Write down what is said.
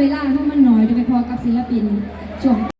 เวลาเฮามันน้อยโดยเฉพาะกับศิลปินช่วง